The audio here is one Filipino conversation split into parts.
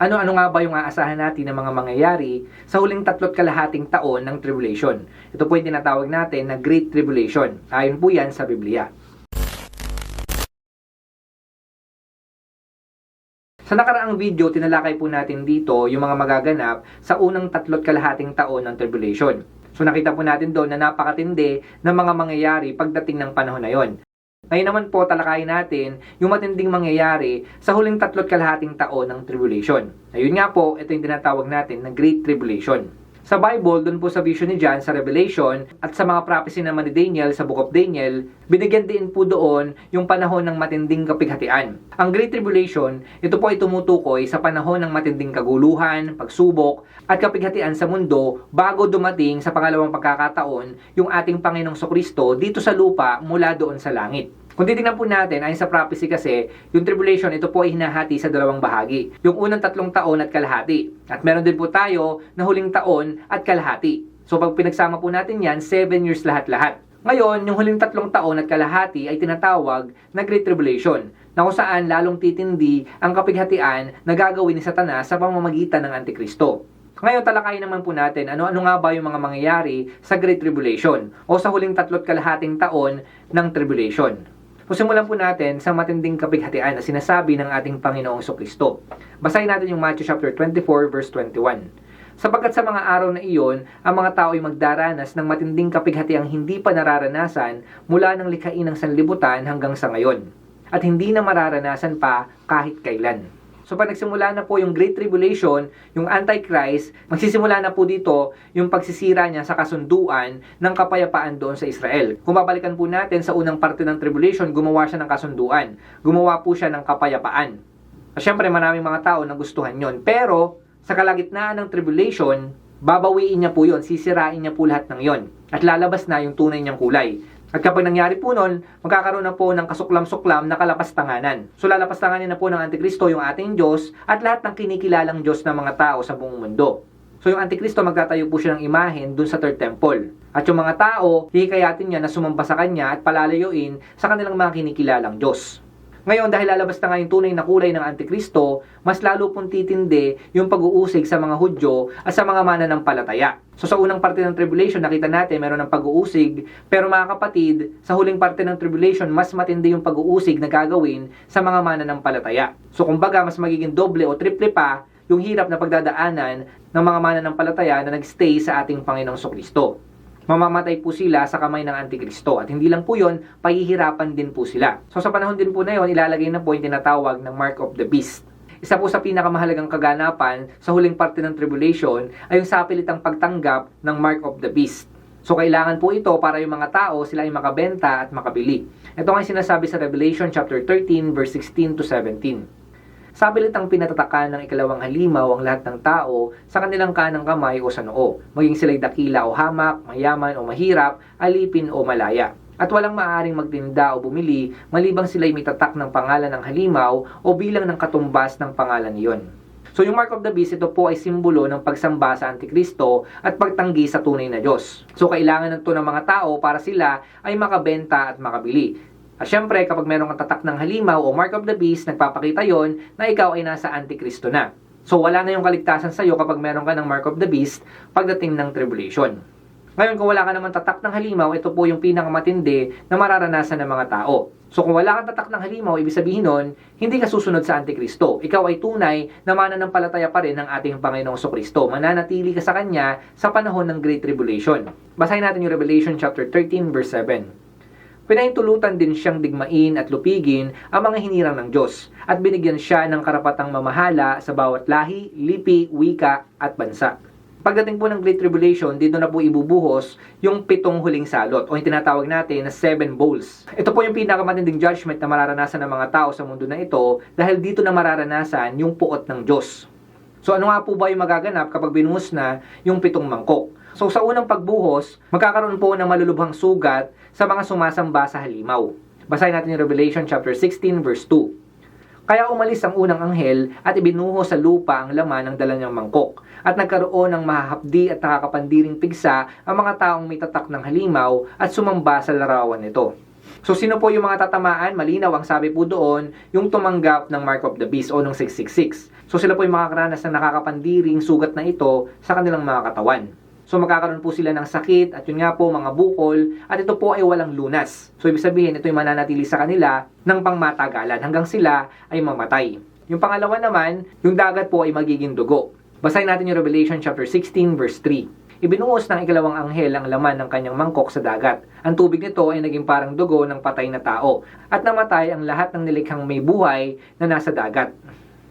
Ano-ano nga ba yung aasahan natin ng mga mangyayari sa huling tatlot kalahating taon ng tribulation? Ito po yung tinatawag natin na Great Tribulation. Ayon po yan sa Biblia. Sa nakaraang video, tinalakay po natin dito yung mga magaganap sa unang tatlot kalahating taon ng tribulation. So nakita po natin doon na napakatindi ng mga mangyayari pagdating ng panahon na yon. Ngayon naman po talakayin natin yung matinding mangyayari sa huling tatlot kalahating taon ng tribulation. Ayun nga po, ito yung tinatawag natin na Great Tribulation. Sa Bible, doon po sa vision ni John sa Revelation at sa mga prophecy naman ni Daniel sa Book of Daniel, binigyan din po doon yung panahon ng matinding kapighatian. Ang Great Tribulation, ito po ay tumutukoy sa panahon ng matinding kaguluhan, pagsubok, at kapighatian sa mundo bago dumating sa pangalawang pagkakataon yung ating Panginoong Sokristo dito sa lupa mula doon sa langit. Kung titingnan po natin, ayon sa prophecy kasi, yung tribulation, ito po ay hinahati sa dalawang bahagi. Yung unang tatlong taon at kalahati. At meron din po tayo na huling taon at kalahati. So pag pinagsama po natin yan, 7 years lahat-lahat. Ngayon, yung huling tatlong taon at kalahati ay tinatawag na Great Tribulation, na kung saan lalong titindi ang kapighatian na gagawin ni Satanas sa pamamagitan ng Antikristo. Ngayon, talakayin naman po natin ano-ano nga ba yung mga mangyayari sa Great Tribulation o sa huling tatlot kalahating taon ng Tribulation. So simulan po natin sa matinding kapighatian na sinasabi ng ating Panginoong Kristo. Basahin natin yung Matthew chapter 24 verse 21. Sapagkat sa mga araw na iyon, ang mga tao ay magdaranas ng matinding kapighatiang hindi pa nararanasan mula ng likhain ng sanlibutan hanggang sa ngayon. At hindi na mararanasan pa kahit kailan. So pag nagsimula na po yung Great Tribulation, yung Antichrist, magsisimula na po dito yung pagsisira niya sa kasunduan ng kapayapaan doon sa Israel. Kung babalikan po natin sa unang parte ng Tribulation, gumawa siya ng kasunduan. Gumawa po siya ng kapayapaan. Siyempre maraming mga tao na gustuhan yon. Pero sa kalagitnaan ng Tribulation, babawiin niya po yon, sisirain niya po lahat ng yon. At lalabas na yung tunay niyang kulay. At kapag nangyari po nun, magkakaroon na po ng kasuklam-suklam na kalapastanganan. So lalapastanganin na po ng Antikristo yung ating Diyos at lahat ng kinikilalang Diyos ng mga tao sa buong mundo. So yung Antikristo magtatayo po siya ng imahen dun sa third temple. At yung mga tao, hihikayatin niya na sumamba sa kanya at palalayuin sa kanilang mga kinikilalang Diyos. Ngayon, dahil lalabas na nga yung tunay na kulay ng Antikristo, mas lalo pong titindi yung pag-uusig sa mga Hudyo at sa mga mananampalataya. So sa unang parte ng tribulation, nakita natin meron ng pag-uusig, pero mga kapatid, sa huling parte ng tribulation, mas matindi yung pag-uusig na gagawin sa mga mananampalataya. So kumbaga, mas magiging doble o triple pa yung hirap na pagdadaanan ng mga mananampalataya na nagstay sa ating Panginoong Kristo mamamatay po sila sa kamay ng Antikristo. At hindi lang po yon, pahihirapan din po sila. So sa panahon din po na yon, ilalagay na po yung tinatawag ng Mark of the Beast. Isa po sa pinakamahalagang kaganapan sa huling parte ng tribulation ay yung sapilitang pagtanggap ng Mark of the Beast. So kailangan po ito para yung mga tao sila ay makabenta at makabili. Ito nga sinasabi sa Revelation chapter 13 verse 16 to 17. Sabi litang pinatatakan ng ikalawang halimaw ang lahat ng tao sa kanilang kanang kamay o sa noo, maging sila'y dakila o hamak, mayaman o mahirap, alipin o malaya. At walang maaaring magtinda o bumili malibang sila'y may tatak ng pangalan ng halimaw o bilang ng katumbas ng pangalan niyon. So yung Mark of the Beast, ito po ay simbolo ng pagsamba sa Antikristo at pagtanggi sa tunay na Diyos. So kailangan nito ng mga tao para sila ay makabenta at makabili. At syempre, kapag meron kang tatak ng halimaw o mark of the beast, nagpapakita yon na ikaw ay nasa antikristo na. So wala na yung kaligtasan sa iyo kapag meron ka ng mark of the beast pagdating ng tribulation. Ngayon, kung wala ka naman tatak ng halimaw, ito po yung pinakamatindi na mararanasan ng mga tao. So kung wala kang tatak ng halimaw, ibig sabihin nun, hindi ka susunod sa Antikristo. Ikaw ay tunay na mananampalataya pa rin ng ating Panginoong Kristo. Mananatili ka sa Kanya sa panahon ng Great Tribulation. Basahin natin yung Revelation chapter 13 verse 7. Pinahintulutan din siyang digmain at lupigin ang mga hinirang ng Diyos at binigyan siya ng karapatang mamahala sa bawat lahi, lipi, wika at bansa. Pagdating po ng Great Tribulation, dito na po ibubuhos yung pitong huling salot o yung tinatawag natin na seven bowls. Ito po yung pinakamatinding judgment na mararanasan ng mga tao sa mundo na ito dahil dito na mararanasan yung puot ng Diyos. So ano nga po ba yung magaganap kapag binuhos na yung pitong mangkok? So sa unang pagbuhos, magkakaroon po ng malulubhang sugat sa mga sumasamba sa halimaw. Basahin natin yung Revelation chapter 16 verse 2. Kaya umalis ang unang anghel at ibinuho sa lupa ang laman ng dala niyang mangkok. At nagkaroon ng mahahapdi at nakakapandiring pigsa ang mga taong may tatak ng halimaw at sumamba sa larawan nito. So sino po yung mga tatamaan? Malinaw ang sabi po doon, yung tumanggap ng Mark of the Beast o ng 666. So sila po yung makakaranas ng nakakapandiring sugat na ito sa kanilang mga katawan. So magkakaroon po sila ng sakit at yun nga po mga bukol at ito po ay walang lunas. So ibig sabihin ito yung mananatili sa kanila ng pangmatagalan hanggang sila ay mamatay. Yung pangalawa naman, yung dagat po ay magiging dugo. Basahin natin yung Revelation chapter 16 verse 3. Ibinuhos ng ikalawang anghel ang laman ng kanyang mangkok sa dagat. Ang tubig nito ay naging parang dugo ng patay na tao at namatay ang lahat ng nilikhang may buhay na nasa dagat.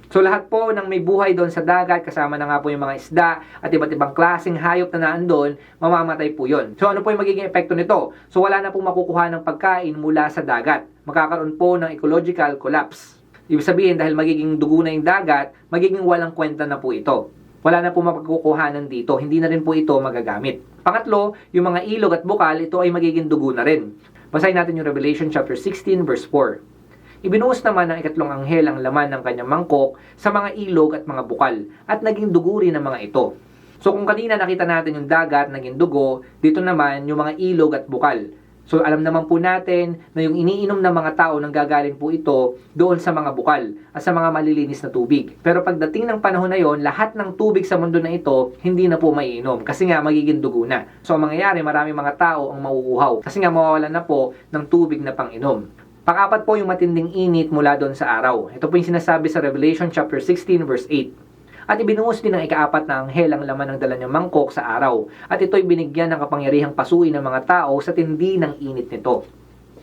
So lahat po ng may buhay doon sa dagat, kasama na nga po yung mga isda at iba't ibang klaseng hayop na naandun, mamamatay po yun. So ano po yung magiging epekto nito? So wala na pong makukuha ng pagkain mula sa dagat. Magkakaroon po ng ecological collapse. Ibig sabihin dahil magiging dugo na yung dagat, magiging walang kwenta na po ito. Wala na po mapagkukuhanan dito, hindi na rin po ito magagamit. Pangatlo, yung mga ilog at bukal, ito ay magiging dugo na rin. Basahin natin yung Revelation chapter 16 verse 4. Ibinuhos naman ng ikatlong anghel ang laman ng kanyang mangkok sa mga ilog at mga bukal at naging dugo rin ng mga ito. So kung kanina nakita natin yung dagat naging dugo, dito naman yung mga ilog at bukal. So alam naman po natin na yung iniinom ng mga tao nang gagaling po ito doon sa mga bukal at sa mga malilinis na tubig. Pero pagdating ng panahon na yon, lahat ng tubig sa mundo na ito hindi na po maiinom kasi nga magiging dugo na. So ang mangyayari, marami mga tao ang mauuhaw kasi nga mawawalan na po ng tubig na panginom. Pang-apat po yung matinding init mula doon sa araw. Ito po yung sinasabi sa Revelation chapter 16 verse 8. At ibinuhos din ng ikaapat na anghel ang laman ng dala niyang mangkok sa araw. At ito'y binigyan ng kapangyarihang pasuin ng mga tao sa tindi ng init nito.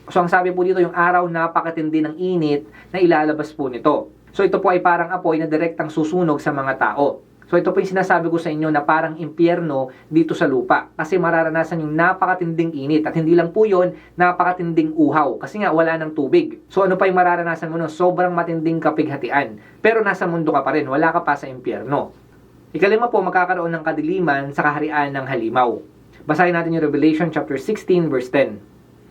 So ang sabi po dito, yung araw napakatindi ng init na ilalabas po nito. So ito po ay parang apoy na direktang susunog sa mga tao. So ito po yung sinasabi ko sa inyo na parang impyerno dito sa lupa. Kasi mararanasan yung napakatinding init. At hindi lang po yun, napakatinding uhaw. Kasi nga wala ng tubig. So ano pa yung mararanasan mo nun? Sobrang matinding kapighatian. Pero nasa mundo ka pa rin. Wala ka pa sa impyerno. Ikalima po, magkakaroon ng kadiliman sa kaharian ng halimaw. Basahin natin yung Revelation chapter 16 verse 10.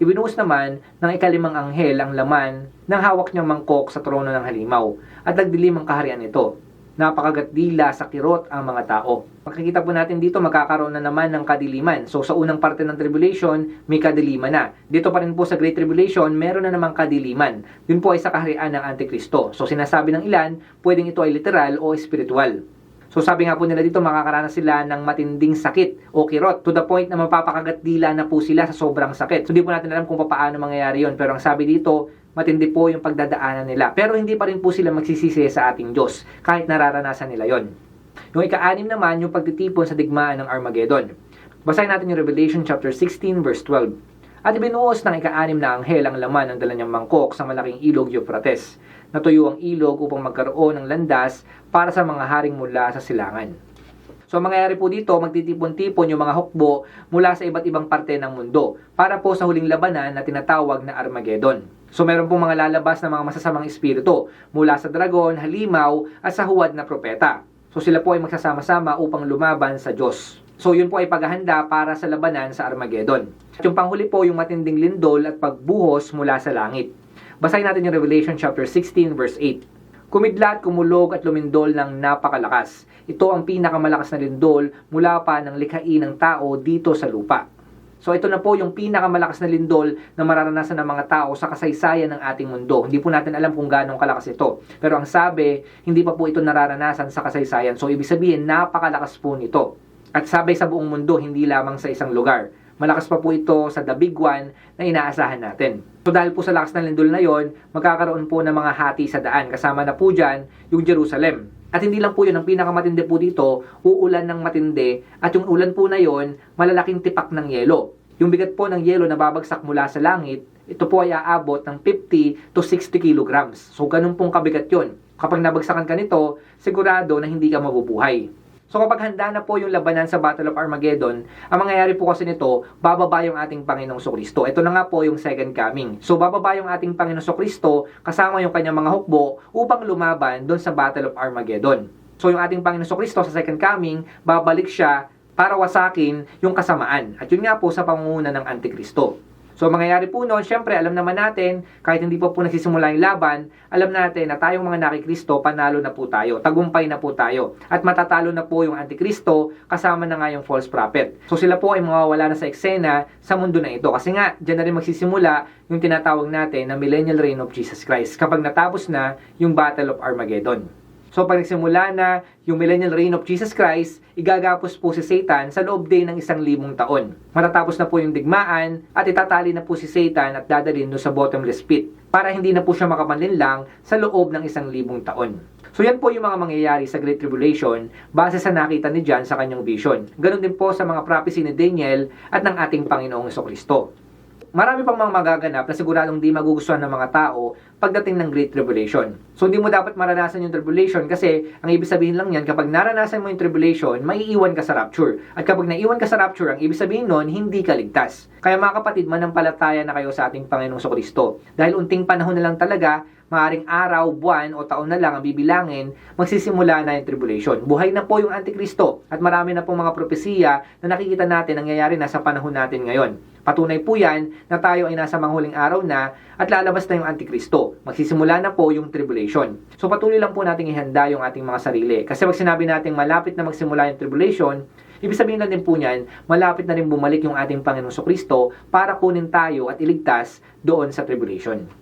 Ibinuhos naman ng ikalimang anghel ang laman ng hawak niyang mangkok sa trono ng halimaw at nagdilim ang kaharian nito napakagatdila sa kirot ang mga tao. Makikita po natin dito magkakaroon na naman ng kadiliman. So sa unang parte ng tribulation, may kadiliman na. Dito pa rin po sa Great Tribulation, meron na namang kadiliman. Yun po ay sa kaharian ng Antikristo. So sinasabi ng ilan, pwedeng ito ay literal o spiritual. So sabi nga po nila dito, makakaranas sila ng matinding sakit o kirot to the point na mapapakagatdila na po sila sa sobrang sakit. So di po natin alam kung paano mangyayari yon Pero ang sabi dito, matindi po yung pagdadaanan nila. Pero hindi pa rin po sila magsisisi sa ating Diyos, kahit nararanasan nila yon. Yung ika-anim naman, yung pagtitipon sa digmaan ng Armageddon. Basahin natin yung Revelation chapter 16 verse 12. At ibinuos ng ika-anim na anghel ang laman ng dala niyang mangkok sa malaking ilog Euphrates. Natuyo ang ilog upang magkaroon ng landas para sa mga haring mula sa silangan. So, ang mangyayari po dito, magtitipon-tipon yung mga hukbo mula sa iba't ibang parte ng mundo para po sa huling labanan na tinatawag na Armageddon. So, meron pong mga lalabas na mga masasamang espiritu mula sa dragon, halimaw, at sa huwad na propeta. So, sila po ay magsasama-sama upang lumaban sa Diyos. So, yun po ay paghahanda para sa labanan sa Armageddon. At yung panghuli po, yung matinding lindol at pagbuhos mula sa langit. Basahin natin yung Revelation chapter 16 verse 8. Kumidlat, kumulog at lumindol ng napakalakas. Ito ang pinakamalakas na lindol mula pa ng likhain ng tao dito sa lupa. So ito na po yung pinakamalakas na lindol na mararanasan ng mga tao sa kasaysayan ng ating mundo. Hindi po natin alam kung gaano kalakas ito. Pero ang sabi, hindi pa po ito nararanasan sa kasaysayan. So ibig sabihin, napakalakas po nito. At sabay sa buong mundo, hindi lamang sa isang lugar. Malakas pa po ito sa The Big One na inaasahan natin. So dahil po sa lakas ng lindol na yon, magkakaroon po ng mga hati sa daan. Kasama na po dyan yung Jerusalem. At hindi lang po yun, ang pinakamatindi po dito, uulan ng matindi. At yung ulan po na yon, malalaking tipak ng yelo. Yung bigat po ng yelo na babagsak mula sa langit, ito po ay aabot ng 50 to 60 kilograms. So ganun pong kabigat yon. Kapag nabagsakan ka nito, sigurado na hindi ka mabubuhay. So kapag handa na po yung labanan sa Battle of Armageddon, ang mangyayari po kasi nito, bababa yung ating Panginoong Kristo. Ito na nga po yung second coming. So bababa yung ating Panginoong Kristo kasama yung kanyang mga hukbo upang lumaban doon sa Battle of Armageddon. So yung ating Panginoong Kristo sa second coming, babalik siya para wasakin yung kasamaan. At yun nga po sa pangunguna ng Antikristo. So, ang mangyayari po noon, syempre, alam naman natin, kahit hindi pa po nagsisimula yung laban, alam natin na tayong mga nakikristo, panalo na po tayo, tagumpay na po tayo, at matatalo na po yung antikristo, kasama na nga yung false prophet. So, sila po ay mawawala na sa eksena sa mundo na ito. Kasi nga, dyan na rin magsisimula yung tinatawag natin na millennial reign of Jesus Christ, kapag natapos na yung Battle of Armageddon. So pag nagsimula na yung millennial reign of Jesus Christ, igagapos po si Satan sa loob din ng isang libong taon. Matatapos na po yung digmaan at itatali na po si Satan at dadalhin no sa bottomless pit para hindi na po siya makapanlinlang sa loob ng isang libong taon. So yan po yung mga mangyayari sa Great Tribulation base sa nakita ni John sa kanyang vision. Ganon din po sa mga prophecy ni Daniel at ng ating Panginoong Kristo. Marami pang mga magaganap na siguradong di magugustuhan ng mga tao pagdating ng Great Tribulation. So hindi mo dapat maranasan yung tribulation kasi ang ibig sabihin lang yan, kapag naranasan mo yung tribulation, maiiwan ka sa rapture. At kapag naiwan ka sa rapture, ang ibig sabihin nun, hindi ka ligtas. Kaya mga kapatid, manampalataya na kayo sa ating Panginoong Kristo. Dahil unting panahon na lang talaga, maaring araw, buwan o taon na lang ang bibilangin, magsisimula na yung tribulation. Buhay na po yung Antikristo at marami na pong mga propesiya na nakikita natin nangyayari na sa panahon natin ngayon. Patunay po yan na tayo ay nasa manghuling araw na at lalabas na yung Antikristo. Magsisimula na po yung tribulation. So patuloy lang po nating ihanda yung ating mga sarili. Kasi pag sinabi natin malapit na magsimula yung tribulation, ibig sabihin na din po niyan, malapit na rin bumalik yung ating Panginoong Kristo para kunin tayo at iligtas doon sa tribulation.